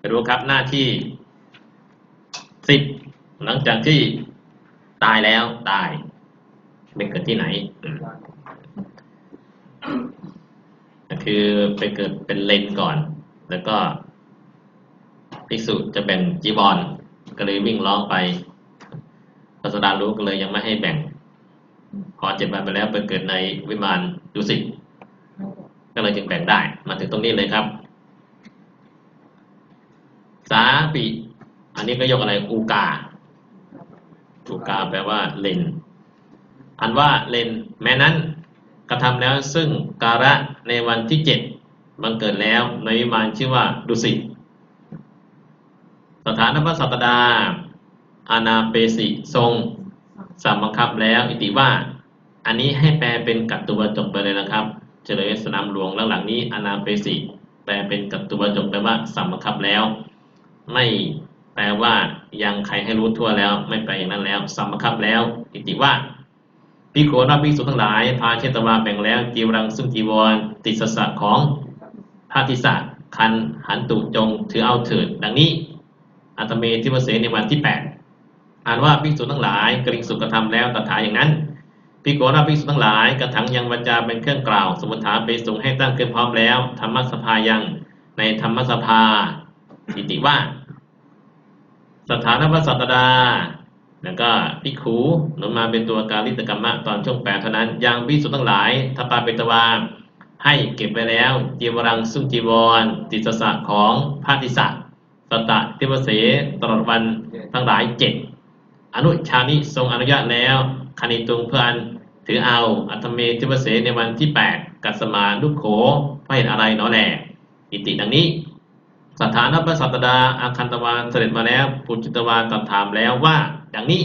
ไปดูครับหน้าที่สิบหลังจากที่ตายแล้วตายไปเกิดที่ไหนก็คือไปเกิดเป็นเลนก่อน แล้วก็ภิกษุจะแบ่งจีบอลก็เลยวิ่งร้องไปพระสดารู้ก็เลยยังไม่ให้แบ่ง พอเจ็ดวันไปแล้วไปเกิดในวิมานดุสิตก็เลยจึงแบ่งได้ มาถึงตรงนี้เลยครับ สาปิ อันนี้ก็ยกอะไรอูกาอูกาแปลว่าเลน อันว่าเลน แม้นั้นกระทำแล้วซึ่งการะในวันที่เจ็ดบังเกิดแล้วในวิมานชื่อว่าดุสิตสถานพระสัตดา อานาเปสิทรงสั่งบังคับแล้วอิติว่า อันนี้ให้แปลเป็นกัตตุวจกไปเลยนะครับ เฉลยสนามหลวงลหลังนี้อานาเปสิแปลเป็นกัตตุวจกแปลว่าสั่งบังคับแล้ว ไม่แปลว่ายังใครให้รู้ทั่วแล้ว ไม่แปอย่างนั้นแล้วสั่งบังคับแล้วอิติว่าพิโขราภิกษุทั้งหลาย พาเชตวาแบ่งแล้วจีวรังซึ่งจีวร ติดสสะของพาทิสะคันหันตุจงถือเอาเถิดดังนี้อัตเมทิวเสในวันที่แปดอ่านว่าภิกษุทั้งหลายกริงสุกระทำแล้วตถาอย่างนั้นภิกขุราภิกษุทั้งหลายกระถังยังวาจาเป็นเครื่องกล่าว สมุทฐานไปส่งให้ตั้งขึ้นพร้อมแล้วธรรมสภายังในธรรมสภาอิติว่า สถานพระสัตดา แล้วก็ภิกขุหนุนมาเป็นตัวการลิตกรรมะตอนช่วงแปดเท่านั้นยังภิกษุทั้งหลายทัปาเปตวาให้เก็บไว้แล้วจีวรังซึ่งจีวรติสสะของพระติสะสตะเทวเสตลอดวันทั้งหลายเจ็ดอนุชานิทรงอนุญาตแล้วคณิตุงเพื่อนถือเอาอัตเมเทวเสในวันที่แปดกัสมาลุโขเพราะเห็นอะไรหนอแหลอิติดังนี้ สถานพระสัตดาอาคันตวาเสด็จมาแล้วปุจจิตวาตรัสถามแล้วว่า ดังนี้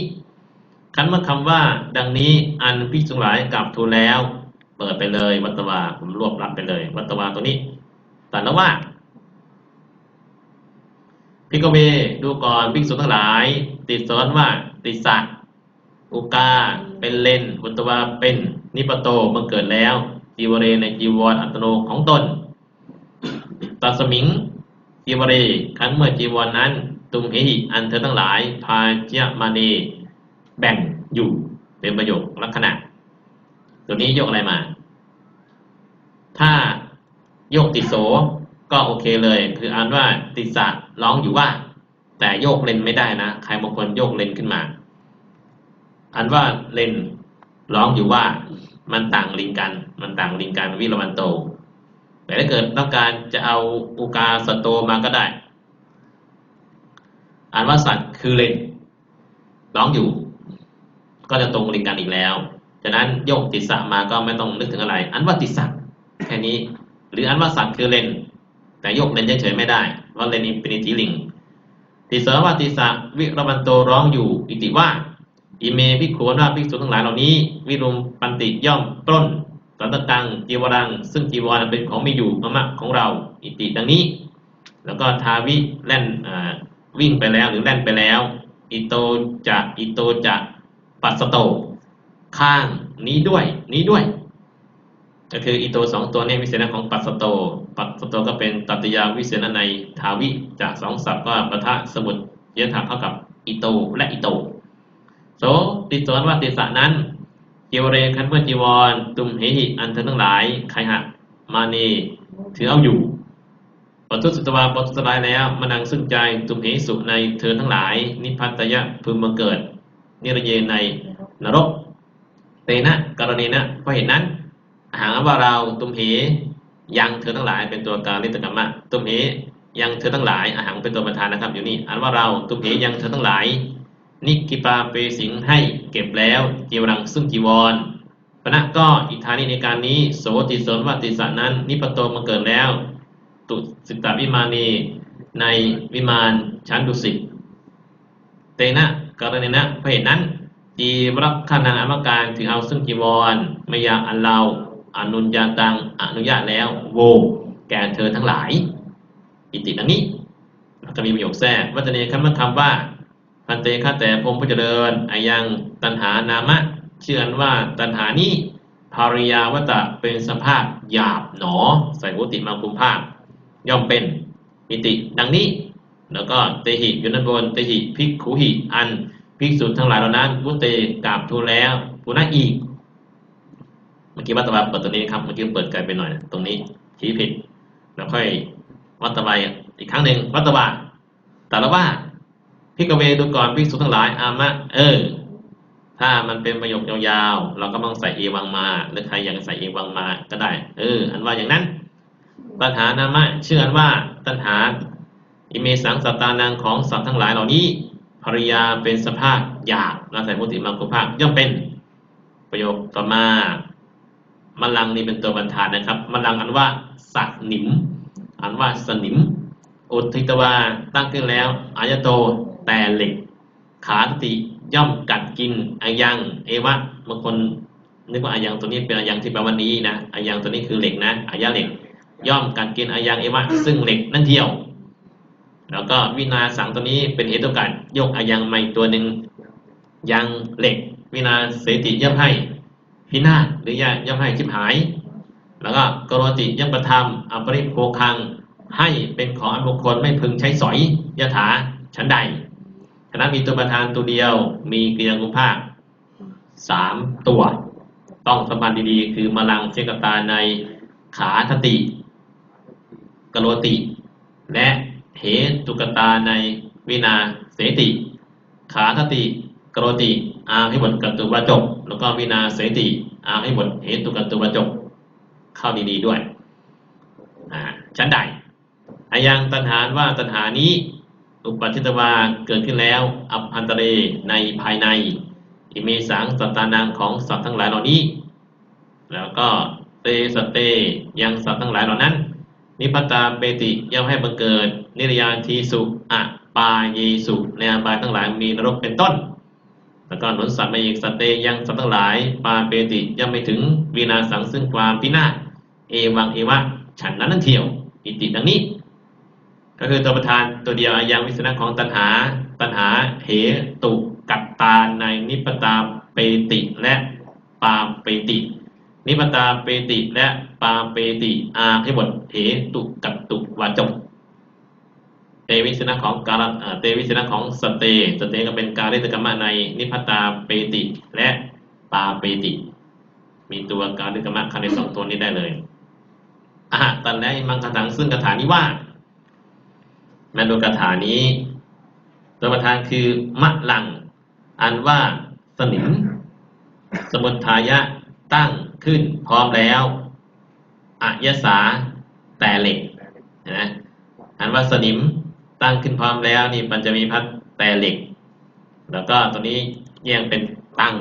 คันเมื่อคำว่า ดังนี้อันพิกษุหลายกลับทูลแล้ว เปิดไปเลย วัตวาผมรวบรับไปเลย วัตวาตัวนี้ตัดแล้วว่าพิกเวดูก่อนภิกษุทั้งหลาย ติดสอนว่าติดสัตอุกาเป็นเลนวัตวาเป็นนิปโตมื่อเกิดแล้วจีวเรในจีวรอัตโนของตนตัสมิง จีวเรครั้นเมื่อจีวรนนั้น ตุมเหหิอันเธอทั้งหลาย พาเจมานีแบ่งอยู่เป็นประโยคลักษณะ ตัวนี้โยกอะไรมา ถ้าโยกติโสก็โอเคเลย คืออ่านว่าติสะร้องอยู่ว่า แต่โยกเลนไม่ได้นะ ใครบางคนโยกเลนขึ้นมาอันว่าเลนร้องอยู่ว่า มันต่างลิงกัน มันต่างลิงกันวิรวันโต แต่ถ้าเกิดต้องการจะเอาอุกาสโตมาก็ได้ อ่านว่าสัตว์คือเลนร้องอยู่ ก็จะตรงลิงกันอีกแล้วฉะนั้นโยกติสะมาก็ไม่ต้องนึกถึงอะไร อันว่าติสัตแค่นี้ หรืออันว่าสัตว์คือเลนแต่โยกเลนเฉยๆไม่ได้ว่าเลนนี้เป็นอิทธิลิงติสวัติสะวิรวันโตร้องอยู่อิติว่าอิเมพิขว่าภิกษุทั้งหลายเหล่านี้ วิรุมปันติย่อมปล้น สันตตังจีวรัง ซึ่งจีวรเป็นของไม่อยู่มะมะของเรา อิติดังนี้ แล้วก็ทาวิแล่นวิ่งไปแล้วหรือแล่นไปแล้ว อิโตจะอิโตจะปัสสโต ข้างนี้ด้วย นี้ด้วย ก็คืออิโตสองตัวนี้วิเศษของปัสสโต ปัสสโตก็เป็นตัตยาวิเศษในทาวิจากสองศัพท์ก็ปะทะสมุดเยถาเท่ากับอิโตและอิโตโสติสอนว่าติสะนั้น จีวเรคันเมื่อจีวร ตุมเหหิอันเธอทั้งหลายใครหะมานีถือเอาอยู่ปทุสุตวาปทุสลายแล้วมานังซึ่งใจตุมเหสุในเธอทั้งหลาย นิพัตยะพึงบังเกิด นิรเยในนรก เตนะกรณีนะเพราะเหตุนั้นหากว่าเราตุมเหยังเธอทั้งหลายเป็นตัวการลิตกรรมะตุมเหยังเธอทั้งหลายอาหารเป็นตัวประธานนะครับอยู่นี่อันว่าเราตุมเหยังเธอทั้งหลาย นิกิปาเปสิงให้เก็บแล้วจีวรังซึ่งจีวรพระก็อิทธานิในการนี้ โสติสนวติสานั้น นิปโตมาเกิดแล้ว ตุสิตาวิมานีในวิมานชั้นดุสิตเตนะกรณีนะเพราะเหตุนั้นจีวรักขณาอมการถือเอาซึ่งจีวรไม่ยาอันเราอนุญาตังอนุญาตแล้วโวแก่เธอทั้งหลาย อิติดังนี้แล้วก็มีประโยคแทรกวัตเนคัมคำว่า พันเตฆาแต่พรหมผู้เจริญอายังตันหานามะ เชื่อว่าตันหานี้ภาริยาวตะเป็นสภาพหยาบหนอ ใส่วุติมาคุมภาค ย่อมเป็นอิติดังนี้ แล้วก็เตหิยู่ด้านบนเตหิภิกขุหิอันภิกษุทั้งหลายเหล่านั้นวุเตกราบทูลแล้วปุณะอีกเมื่อกี้วัตบาเปิดตัวนี้ครับเมื่อกี้เปิดไกลไปหน่อย ตรงนี้ชี้ผิดแล้วค่อยวัตบาอีกครั้งหนึ่งวัตบาแต่ละว่า พิกเวดูก่อนภิกษุทั้งหลายอามะเออ ถ้ามันเป็นประโยคยาวๆ เราก็ต้องใส่เอวังมา หรือใครอยากใส่เอวังมาก็ได้ เออ อันว่าอย่างนั้น ตัณหานามะเชื่อกันว่าตัณหา อิเมสังสัตตานังของสัตว์ทั้งหลายเหล่านี้ภริยาเป็นสภาพหยาบนาใส่มุติมังคุภาคย่อมเป็นประโยคต่อมามลังนี่เป็นตัวบรรทานนะครับมลังอันว่าสักหนิม อันว่าสนิม อุทิตวาตั้งขึ้นแล้วอายโต แต่เหล็ก ขาตติย่อมกัดกินอายัง เอวะบางคนนึกว่าอายังตัวนี้เป็นอายังที่แปลว่านี้นะอายังตัวนี้คือเหล็กนะอายะเหล็ก ย่อมกัดกินอายังเอวะซึ่งเหล็กนั่นเทียว แล้วก็วินาสังตัวนี้เป็นเหตุการยกอายังใหม่ตัวหนึ่งยังเหล็ก วินาเสติย่อมให้พินาศหรือย่อมให้ชิบหาย แล้วก็กรติย่อมประทำอปริโภคังให้เป็นของอันบุคคลไม่พึงใช้สอยยถาชั้นใด ฉะมีตัวประธานตัวเดียว มีเกลียกุภาคสามตัว ต้องสมบัติดีๆ คือมลังเชกตาในขาทติ กโรติ และเหตุกตาในวินาเสติ ขาทติกโรติอาให้บทกัตตุวจบแล้วก็วินาเสติอาให้บทเหตุกัตตุวจบเข้าดีๆด้วยอ่าชั้นใดอายังตัณหาว่าตัณหานี้ อุปัชิตวาเกิดขึ้นแล้ว อัพพันตเรในภายใน อิเมสังสัตตานังของสัตว์ทั้งหลายเหล่านี้ แล้วก็เตสเตยังสัตว์ทั้งหลายเหล่านั้น นิพพตาเปติย่อมให้บังเกิด นิรยานทีสุอะปาเยสุในอบายทั้งหลายมีนรกเป็นต้นแล้วก็หนุนสัตว์มาอีกสัตเตยังสัตว์ทั้งหลาย ปาเปติย่อมไม่ถึงวีนาสังซึ่งความพินาศเอวังเอวะฉันนั้นนั่นเที่ยวอิติดังนี้ ก็คือตัวประธานตัวเดียวอายังวิสนะของตัณหา ตัณหาเหตุกัตตาในนิพตาเปติและปาเปติ นิพตาเปติและปาเปติอาให้บทเหตุกัตตุวาจกเตวิสนะของการเตวิสนะของสเตสเตก็เป็นการเรตกรรมะในนิพตาเปติและปาเปติ มีตัวการเรตกรรมะคันในสองตัวนี้ได้เลยอาหะตันและมังคถังซึ่งคาถานี้ว่า มนดูคาถานี้ ตัวประธานคือมะลัง อันว่าสนิม สมุททายะตั้งขึ้นพร้อมแล้วอะยสาแต่เหล็กนะอันว่าสนิมตั้งขึ้นพร้อมแล้วนี่มันจะมีพัดแต่เหล็ก แล้วก็ตัวนี้แยงเป็นตั้ง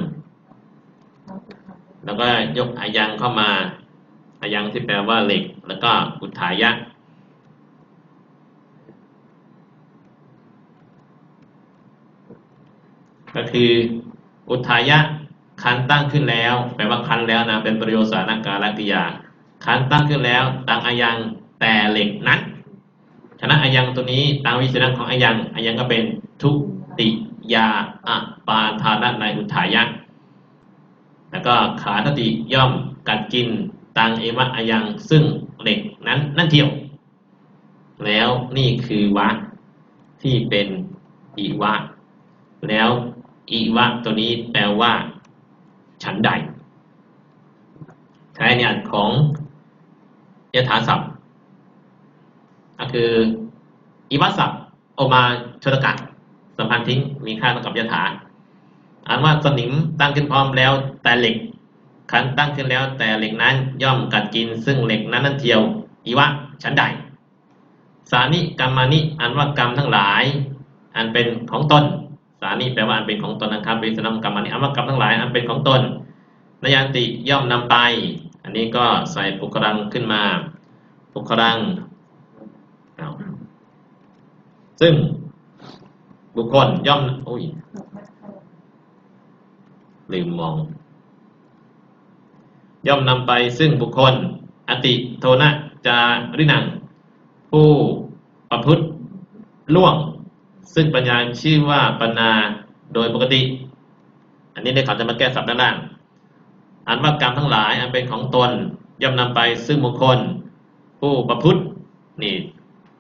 แล้วก็ยกอายังเข้ามาอายังที่แปลว่าเหล็ก แล้วก็อุทายะ ก็คืออุทายะคันตั้งขึ้นแล้วแปลว่าคันแล้วนะเป็นประโยชน์สานการติยาคันตั้งขึ้นแล้วตังอายังแต่เหล็กนั้นฉะนั้นอายังตัวนี้ตามวิจารณ์ของอายังอายังก็เป็นทุติยาอะปาทานะในอุทายะแล้วก็ขาทติย่อมกัดกินตังเอวะอายังซึ่งเหล็กนั้นนั่นเที่ยว แล้วนี่คือวะที่เป็นอีวะแล้ว อีวะตัวนี้แปลว่า ฉันใด ใช้เนี่ยของยถาศัพท์ก็คืออีวะศัพท์โอกมาชนกัดสัมพันธ์ทิ้งมีค่าเท่ากับยถาอ่านว่าสนิมตั้งขึ้นพร้อมแล้ว แต่เหล็กคันตั้งขึ้นแล้ว แต่เหล็กนั้นย่อมกัดกิน ซึ่งเหล็กนั้นนั่นเทียวอีวะฉันใด สานิกรรมานิอันว่ากรรมทั้งหลาย อันเป็นของตนานิแปลว่าอันเป็นของตนนะครับวิสนามกรรมนิอันว่ากรรมทั้งหลายอันเป็นของตนนยันติย่อมนำไป อันนี้ก็ใส่ปุกรังขึ้นมาปุกรังซึ่งบุคคลย่อมอุ้ยลืมมอง ย่อมนำไปซึ่งบุคคล อติโทนะจารินัง ผู้ประพฤติล่วง ซึ่งปัญญาชื่อว่าปัญนาโดยปกติ อันนี้ในเขาจะมาแก้ศัพท์ด้านล่างอันว่ากรรมทั้งหลายอันเป็นของตนย่อมนำไปซึ่งบุคล ผู้ประพฤตินี่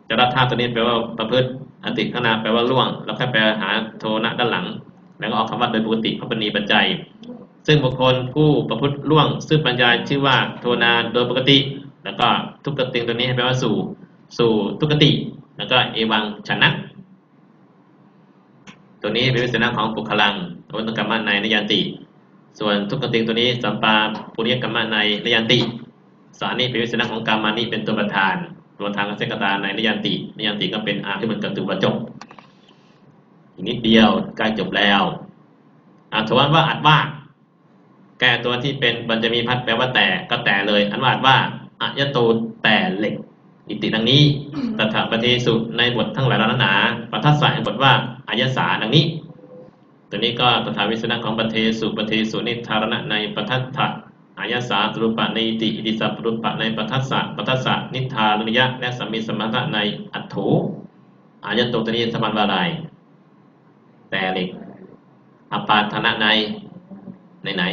จารธาตุตัวนี้แปลว่าประพฤติอันติขณะแปลว่าล่วง แล้วแค่แปลหาโทนะด้านหลัง แล้วก็ออกคำว่าโดยปกติพระป็นนีปัจจัย ซึ่งบุคคลผู้ประพฤติล่วง ซึ่งปัญญาชื่อว่าโทนาโดยปกติ แล้วก็ทุกขติงตัวนี้แปลว่าสู่ สู่ทุกขติ แล้วก็เอวังฉะนั้น ตัวนี้เป็นวิสัยของปุคลังวัตกรรมในนยันติ ส่วนทุกขติงตัวนี้สัมปาปุริยกรรมในนยันติสารนี้เป็นวิสัยของกรรมานี่เป็นตัวประธานตัวทางเสกตาในนยันตินยันติก็เป็นอาที่มันกระตุวจบอีกนิดเดียวใกล้จบแล้วอาทวนว่าอัดว่า แก้ตัวที่เป็นมันจะมีพัดแปลว่าแต่ก็แต่เลย อันว่าอัดว่าอะยะโตแต่เหล็ก อิติดังนี้ตถาปฏิสุในบททั้งหลายนั้นหนาปัทัสสะในบทว่าอายสาดังนี้ ตัวนี้ก็ตถาวิสนะของปเทสุปเทสุนิธารณะในปทัตถะอายสาตรุปะในอิติอิติสัพรุปะในปทัสสะปทัสสะนิธารณยะและสัมมิสมถะในอัตโถอายะโตตัวนี้สมันว่าอะไรแต่เหล็กอปาทนะในในไหน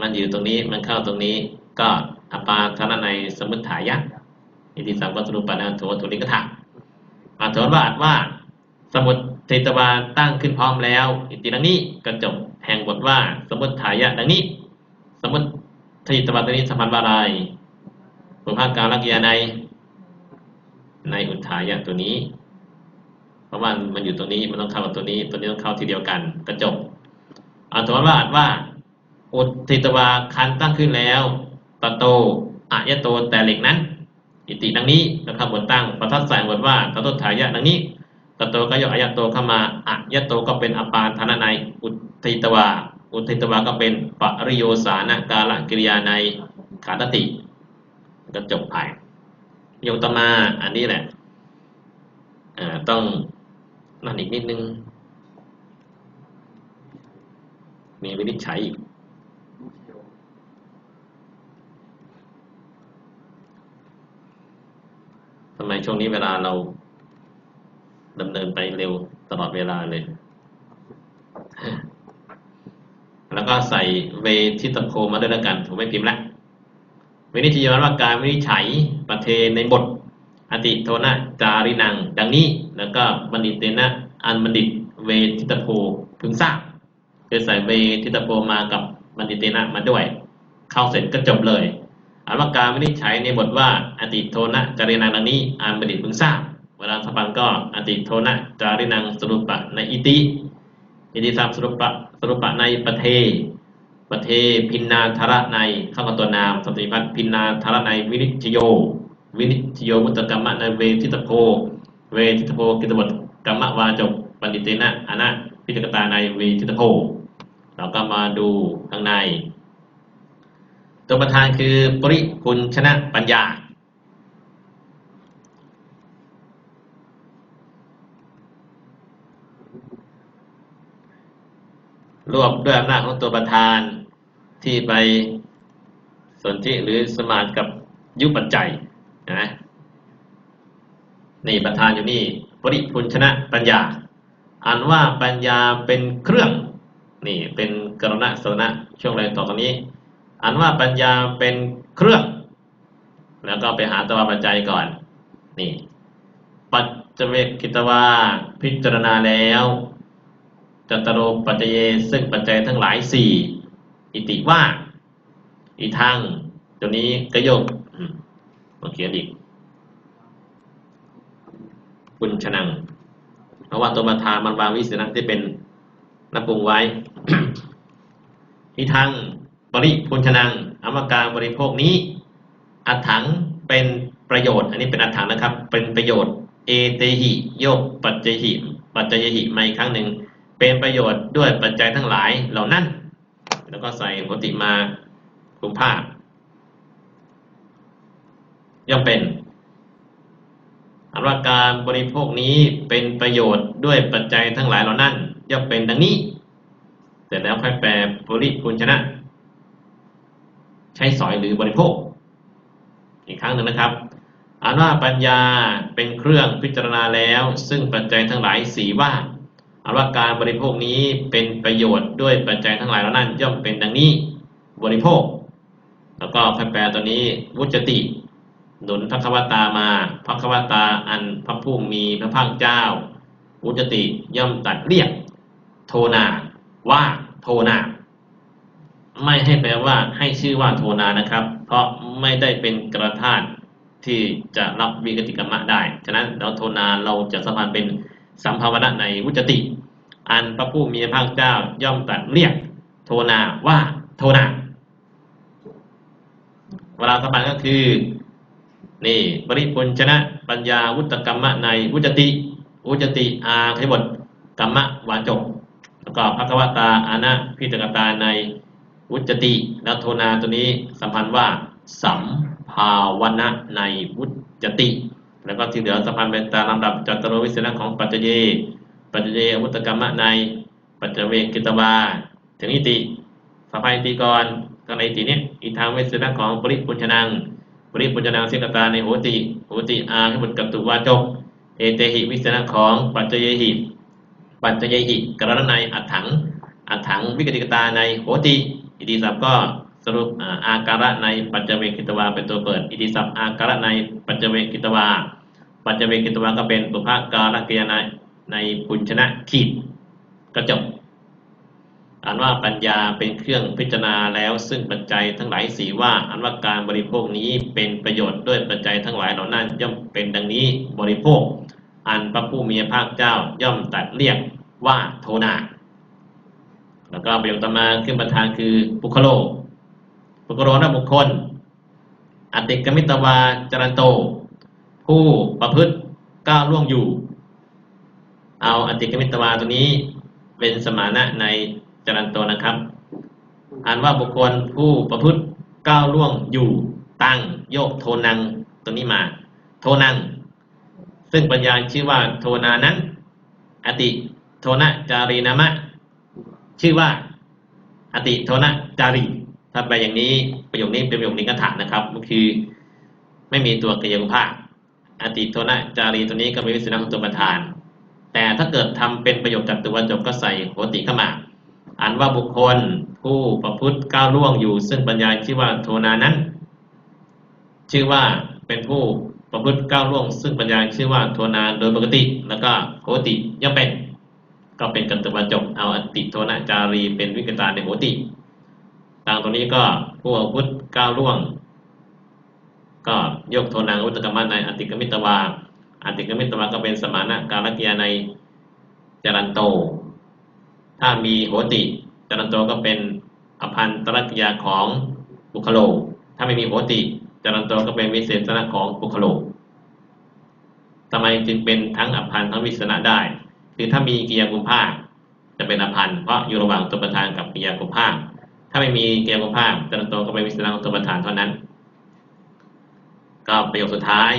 มันอยู่ตรงนี้มันเข้าตรงนี้ก็ อปาทนะในสมุทฐายะอิติสัมปัตตรุปะนะโถตุลิกถะอาถรว่าอัดว่า สมุทเทตวาตั้งขึ้นพร้อมแล้ว อิติดังนี้ก็จบแห่งบทว่า สมุทฐายะดังนี้ สมุทเทตวาตัวนี้สัมพันธ์ว่าอะไรบุพการลักยาในในอุทายะตัวนี้ เพราะว่ามันอยู่ตรงนี้มันต้องเข้ากับตัวนี้ ตัวนี้ต้องเข้าทีเดียวกันก็จบอาถว่าอัดว่าอุทิตวาคันตั้งขึ้นแล้ว ตโตอะยะโตแต่เหล็กนั้น อิติดังนี้นะครับบทตั้งประทัดใส่บทว่าตโตถายะดังนี้ตโตก็ยกอายะโตเข้ามาอะยะโตก็เป็นอปานธนในอุทิตวาอุทิตวาก็เป็นปริโยสานกาลกิริยาในขาตติก็จบไปโยตมาอันนี้แหละต้องนั่นอีกนิดนึง มีวินิจฉัยอีก ทำไมช่วงนี้เวลาเราดำเนินไปเร็วตลอดเวลาเลย แล้วก็ใส่เวทิตโคมาด้วยแล้วกัน ผมไม่พิมพ์ละวินิจฉัยว่าการวินิจฉัยประเทในบท อติโทนะจารินัง ดังนี้ แล้วก็บัณฑิตเตนะอันบัณฑิตเวทิตโพพึงทราบคือใส่เวทิตโพมากับบัณฑิตเตนะมาด้วย เข้าเสร็จก็จบเลย อันว่าการวินิจฉัยในบทว่าอติโทนะจารินังดังนี้อันบัณฑิตพึงทราบเวลาสปันก็อติโทนะจารินังสรุปะในอิติอิติสัมสรุปะสรุปะในประเทประเทพินนาธระในเข้ากับตัวนามสติพัฒพินนาธระในวินิจโย วินิจโยมุตตกรรมะในเวทิตโพเวทิตโพกิตบทกรรมะวาจกปันติเตนะอนะพิจกตาในเวทิตโพเราก็มาดูข้างใน ตัวประธานคือปริคุณชนะปัญญา รวบด้วยอำนาจของตัวประธานที่ไปสนธิหรือสมานกับยุปัจจัยนะนี่ประธานอยู่นี่ปริพุนชนะปัญญาอ่านว่าปัญญาเป็นเครื่อง นี่เป็นกรณะสนะช่วงแรกต่อตรงนี้ อ่านว่าปัญญาเป็นเครื่อง แล้วก็ไปหาตัวปัจจัยก่อน นี่ ปัจเจเวกิตวาพิจารณาแล้วจัตโรปัจจเยซึ่งปัจจัยทั้งหลายสี่อิติว่า อีทางตัวนี้ก็โยกมาเขียนอีกคุณชนัง เพราะว่าตัวประธานมันวางวิสีนะที่เป็นนับปรุงไว้อีทาง บริพุนชนังอมการบริโภคนี้อัถังเป็นประโยชน์ อันนี้เป็นอัถังนะครับ เป็นประโยชน์เอเตหิโยกปัจจหิปัจจหิมาอีกครั้งหนึ่งเป็นประโยชน์ด้วยปัจจัยทั้งหลายเหล่านั้น แล้วก็ใส่ปติมาคลุมผ้าย่อมเป็นอันว่าการบริโภคนี้เป็นประโยชน์ด้วยปัจจัยทั้งหลายเหล่านั้นย่อมเป็นดังนี้ เสร็จแล้วค่อยแปลปริพุนชนะ ใช้สอยหรือบริโภค อีกครั้งหนึ่งนะครับอ่านว่าปัญญาเป็นเครื่องพิจารณาแล้ว ซึ่งปัจจัยทั้งหลายสี่ว่าอันว่าการบริโภคนี้เป็นประโยชน์ด้วยปัจจัยทั้งหลายเหล่านั้นย่อมเป็นดังนี้บริโภค แล้วก็ค่อยแปลตัวนี้วุจติหนุนพระควตามาพระควตาอันพระผู้มีพระภาคเจ้าอุจติย่อมตัดเรียก โทนาว่าโทนา ไม่ให้แปลว่าให้ชื่อว่าโทนานะครับ เพราะไม่ได้เป็นกระธาตุที่จะรับวิกติกรรมะได้ ฉะนั้นเราโทนาเราจะสัมพันธ์เป็นสัมภาวนะในวุจติ อันพระผู้มีพระเจ้าย่อมตัดเรียกโทนาว่าโทนา เวลาสัมพันธ์ก็คือ นี่ปริปุญชนะปัญญาวุตกรรมะในวุจติอุจติอาคบทกรรมะวาจกแล้วก็ภควตาอานะพิจกตาใน วุจติแล้วโทนาตัวนี้สัมพันธ์ว่า สัมภาวนะในวุจติ แล้วก็ที่เหลือสัมพันธ์เป็นตามลำดับจัตโรวิเศษของปัจเจเย ปัจเจเยวุตกรรมะใน ปัจเจเวกิตวา ถึงอิติสัมพันธ์อิติก่อนก็ในอิตินี้อีทางเวสนะของปริปุญชนัง ปริปุญชนังเสกตาในโหติโหติอาให้บุตรกัตตุวาจก เอเตหิวิสนะของปัจจเยหิปัจจเยหิกรณในอัฏฐังอัฏฐังวิกติกตาในโหติ อิติศัพท์ก็สรุปอาการะในปัจจเวกิตวาเป็นตัวเปิด อิติศัพท์อาการะในปัจจเวกิตวา ปัจจเวกิตวาก็เป็นปุพาการะเกียในในปุญชนะขีดก็จบอันว่าปัญญาเป็นเครื่องพิจารณาแล้วซึ่งปัจจัยทั้งหลายสีว่า อันว่าการบริโภคนี้เป็นประโยชน์ด้วยปัจจัยทั้งหลายเหล่านั้นย่อมเป็นดังนี้บริโภค อันพระผู้มีพระภาคเจ้าย่อมตัดเรียกว่าโทนา แล้วก็ประโยคต่อมาขึ้นประธานคือปุคโลปุคโลนะบุคคลอติกมิตวาจรันโต ผู้ประพฤติก้าวล่วงอยู่ เอาอติกมิตวาตัวนี้เป็นสมานะในจรันโตนะครับอ่านว่าบุคคลผู้ประพฤติก้าวล่วงอยู่ ตั้งโยกโทนังตัวนี้มา โทนัง ซึ่งปัญญาชื่อว่าโทนานั้นอติโทนะจารีนามะ ชื่อว่าอติโทนะจารีถ้าไปอย่างนี้ประโยคนี้เป็นประโยคนิกถานะครับก็คือไม่มีตัวกริยานุภาคอติโทนะจารีตัวนี้ก็เป็นวิสนาของตัวประธาน แต่ถ้าเกิดทำเป็นประโยคจัตุวจบก็ใส่โหติเข้ามาอันว่าบุคคลผู้ประพฤติก้าวล่วงอยู่ ซึ่งปัญญาชื่อว่าโทนานั้น ชื่อว่าเป็นผู้ประพฤติก้าวล่วง ซึ่งปัญญาชื่อว่าโทนาโดยปกติ แล้วก็โหติย่อมเป็น ก็เป็นกันตวจบเอาอติโทนะจารี เป็นวิกตาในโหติตางตรงนี้ก็ผู้ประพฤติก้าวล่วง ก็ยกโทนังอุตกรรมในอติกมิตวาอติกมิตวาก็เป็นสมานะการกิยาในจรันโต ถ้ามีโหติจรันโตก็เป็นอภันตรกิยาของบุคโล ถ้าไม่มีโหติจรันโตก็เป็นวิเศษณะของบุคโลทำไมจึงเป็นทั้งอภันทั้งวิเศษณะได้ คือถ้ามีกิยากุมภาคจะเป็นอภันเพราะอยู่ระหว่างตัวประธานกับกิยากุมภาคถ้าไม่มีกิยากุมภาคจรันโตก็เป็นวิเศษณะของตัวประธานเท่านั้น ก็ประโยคสุดท้าย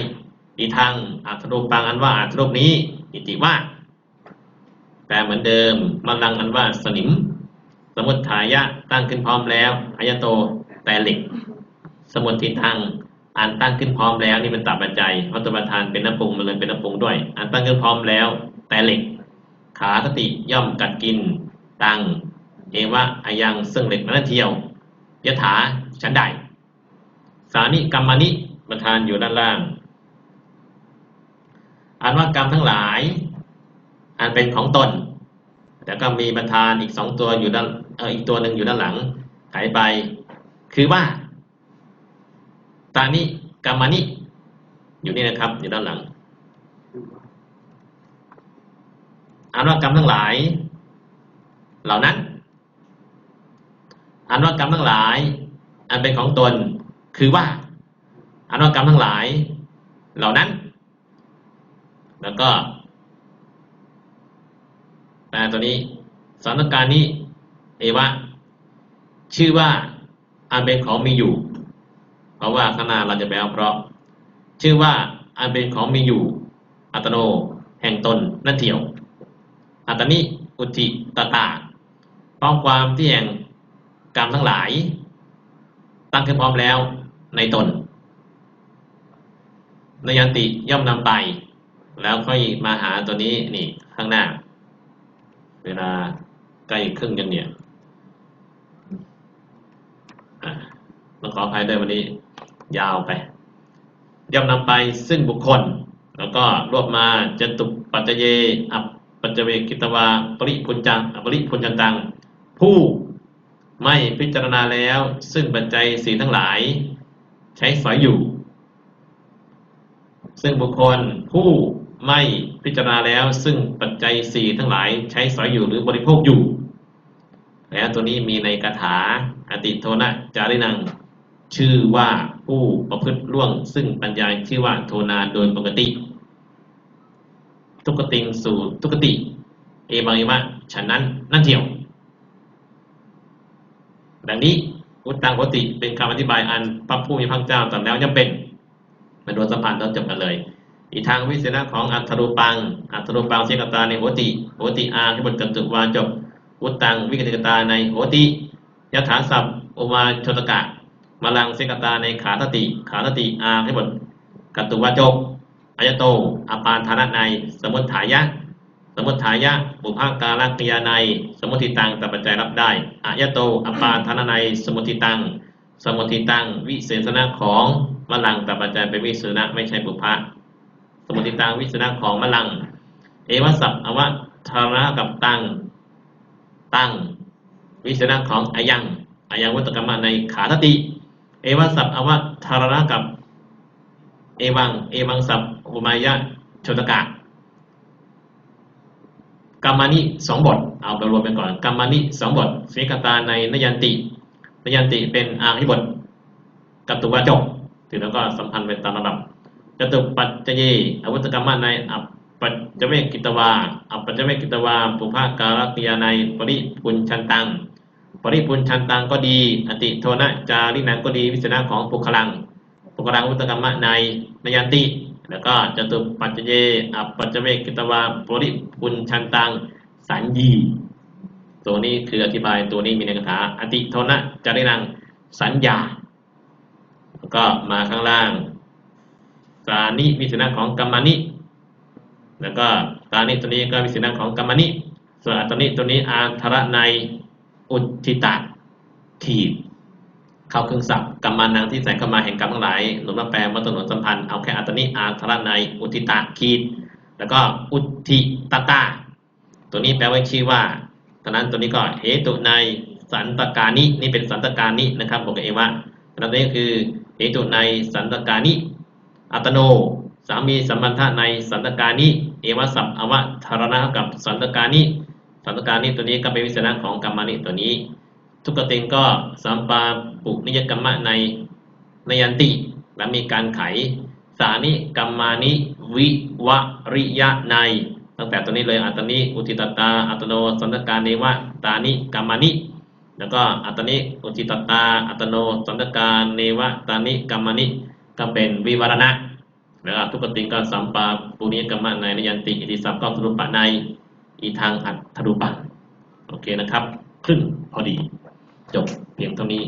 อีทางอัตรูปปังอันว่าอัตรูปนี้อิติว่าแต่เหมือนเดิมมลังอันว่าสนิม สมุทฐายะตั้งขึ้นพร้อมแล้วอายโตแต่เหล็ก สมุททิทางอ่านตั้งขึ้นพร้อมแล้วนี่เป็นตับปัจจัยเพราะตัวประธานเป็นน้ำปรุงมันเลยเป็นน้ำปรุงด้วยอ่านตั้งขึ้นพร้อมแล้วแต่เหล็ก ขาคติย่อมกัดกิน ตัง เอวะอายังซึ่งเหล็กนั้นเที่ยวยถาชั้นใด สานิกรรมานิประธานอยู่ด้านล่างอ่านว่ากรรมทั้งหลาย อันเป็นของตน แต่ก็มีประธานอีกสองตัวอยู่ด้านเอออีกตัวหนึ่งอยู่ด้านหลังหายไป คือว่า ตานิกรรมานิอยู่นี่นะครับ อยู่ด้านหลัง อานว่ากรรมทั้งหลาย เหล่านั้นอานว่ากรรมทั้งหลาย อันเป็นของตน คือว่าอานว่ากรรมทั้งหลาย เหล่านั้น แล้วก็แปลตัวนี้สถานการณ์นี้ เอวะ ชื่อว่า อันเป็นของมีอยู่ เพราะว่าข้างหน้าเราจะแปลเพราะ ชื่อว่า อันเป็นของมีอยู่ อัตโน แห่งตนนั่นเถียว อัตนิอุติตตาพร้อมความที่แห่งกรรมทั้งหลาย ตั้งขึ้นพร้อมแล้วในตนนยันติย่อมนำไป แล้วค่อยมาหาตัวนี้นี่ข้างหน้า เวลาใกล้ครึ่งกันเนี่ยต้องขออภัยด้วยวันนี้ ยาวไป ย่อมนำไปซึ่งบุคคล แล้วก็รวบมาจตุปัจจเยอัป ปัจจเวกิตวาปริพุญจังปริพุญจันตัง ผู้ไม่พิจารณาแล้ว ซึ่งปัจจัยสีทั้งหลาย ใช้สอยอยู่ ซึ่งบุคคลผู้ไม่พิจารณาแล้ว ซึ่งปัจจัยสี่ทั้งหลาย ใช้สอยอยู่หรือบริโภคอยู่ แล้วตัวนี้มีในคาถาอติโทนะจารินัง ชื่อว่าผู้ประพฤติล่วง ซึ่งปัญญาชื่อว่าโทนาโดยปกติ ทุกติงสู่ทุกติ เอมังเอมะฉะนั้นนั่นเทียวดังนี้อุตตังโหติเป็นคำอธิบายอันพระผู้มีพระเจ้าตรัสแล้วจำเป็นมาโดนสัมพันธ์ต้องจบกันเลย อีกทางวิเศษณะของอัตรูปัง อัตรูปังเสกตาในโหติโหติอาที่บทกันตุวาจบอุตตังวิกติกตาในโหติยถาศัพท์โอมาชนกะมาลังเสกตาในขาทติ ขาทติอาที่บทกันตุวาจบ อายโตอปานธานะใน สมุทฐายะ สมุทฐายะบุพากาลกริยาใน สมุทิตังตัปัจจัยรับได้อายโตอปานธานะใน สมุทิตัง สมุทิตัง วิเศษณะของมลังตัปัจจัยเป็นวิเศษณะไม่ใช่บุพะสมุทิตังวิเศษณะของมลัง เอวสัพอวธาระกับตัง ตัง วิเศษณะของอายังอายังวัตกรรมะในขาทติ เอวสัพอวธาระกับเอวัง เอวังสัพ อุมายะชตกะกรรมานิสองบท เอาไปรวมไปก่อนกรรมานิสองบทเสกตาในนยันตินยันติเป็นอาหิบทกัตตุวาจกถือแล้วก็สัมพันธ์เป็นตามระดับจตุปัจจเยอวุตกรรมะในอัปปัจจเวกิตวาอัปปัจจเวกิตวาปุภาการติยาในปริปุญชันตัง ปริปุญชันตังก็ดี อติโทนะจารินังก็ดีวิสนาของปุคลังปุคลังอุตกรรมะในนยันติ แล้วก็จตุปัจจเยอปัจจเวกิตวาปริปุญชันตังสัญญีตัวนี้คืออธิบายตัวนี้มีในคาถาอติโทนะจารินังสัญญา แล้วก็มาข้างล่างกานิวิสนะของกรรมนิแล้วก็กานิตัวนี้ก็วิสนะของกรรมนิส่วนอัตนิตัวนี้อาธระในอุทิตะขีด เข้าเครื่องศัพท์กรรมานังที่ใส่เข้ามาแห่งกรรมทั้งหลายหนุนมาแปลมาตนนสัมพันธ์เอาแค่อัตนิอาธระในอุทิตะขีดแล้วก็อุทิตตาตัวนี้แปลว่าชื่อว่าตอนนั้นตัวนี้ก็เหตุในสันตการนินี่เป็นสันตการนินะครับบอกเองว่าตอนนั้นนี้คือเหตุในสันตการนิอัตโน สามีสัมพันธะในสันตการนิเอวสัพอวธารณะกับสันตการนิสันตการนิตัวนี้ก็เป็นวิสนะของกรรมานิตัวนี้ ทุกติงก็สัมปาปุนิยกรรมะในนยันติ และมีการไข สานิกรรมานิวิวริยะใน ตั้งแต่ตัวนี้เลยอัตนิอุทิตตาอัตโนสันตการเนวะตานิกรรมานิแล้วก็อัตนิอุทิตตาอัตโนสันตการเนวะตานิกรรมานิก็เป็นวิวารณะแล้วทุกติงก็สัมปาปุริยกรรมะในนยันติอิติสัพก็ทรุปะในอีทางอัตถรูปะโอเคนะครับ ครึ่งพอดี จบเพียงเท่านี้